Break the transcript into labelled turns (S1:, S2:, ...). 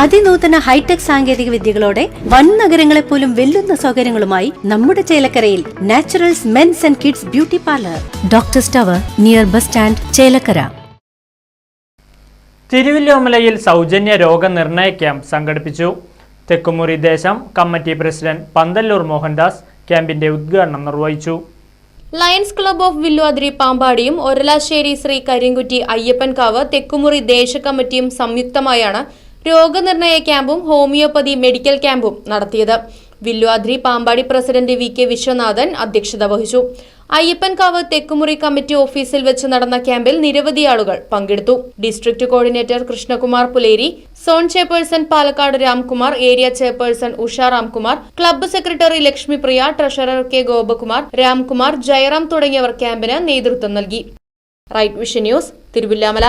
S1: അതിനൂതന hi tech സാങ്കേതിക വിദ്യകളോടെ വൻ നഗരങ്ങളെ പോലും വെല്ലുന്ന സൗകര്യങ്ങളുമായി നമ്മുടെ ചേലക്കരയിൽ Naturals men's and kids beauty parlour. Doctor tower near bus stand Chelakkara.
S2: തിരുവല്ലോമലയിൽ സൗജന്യ രോഗനിർണയ ക്യാമ്പ് സംഘടിപ്പിച്ചു. തെക്കുമുറി ദേശം കമ്മിറ്റി പ്രസിഡന്റ് പന്തല്ലൂർ മോഹൻദാസ് ക്യാമ്പിന്റെ ഉദ്ഘാടനം നിർവഹിച്ചു.
S3: ലയൺസ് ക്ലബ്ബ് ഓഫ് വില്ലുവാതിരി പാമ്പാടിയും ഒരലാശ്ശേരി ശ്രീ കരിങ്കുറ്റി അയ്യപ്പൻകാവ് തെക്കുമുറി ദേശ കമ്മിറ്റിയും സംയുക്തമായാണ് രോഗനിർണയ ക്യാമ്പും ഹോമിയോപ്പതി മെഡിക്കൽ ക്യാമ്പും നടത്തിയത്. Villuvadri Pampadi president V K Viswanathan അധ്യക്ഷത വഹിച്ചു. അയ്യപ്പൻകാവ് തെക്കുമുറി കമ്മിറ്റി ഓഫീസിൽ വെച്ച് നടന്ന ക്യാമ്പിൽ നിരവധി ആളുകൾ പങ്കെടുത്തു. District coordinator Krishnakumar Puleri zone chairperson Palakkad Ramkumar area chairperson Usha Ramkumar club secretary Lakshmipriya treasurer K Gopakumar Ramkumar Jayaram തുടങ്ങിയവർ ക്യാമ്പിന് നേതൃത്വം നൽകി. Right vision news Thiruvilwamala.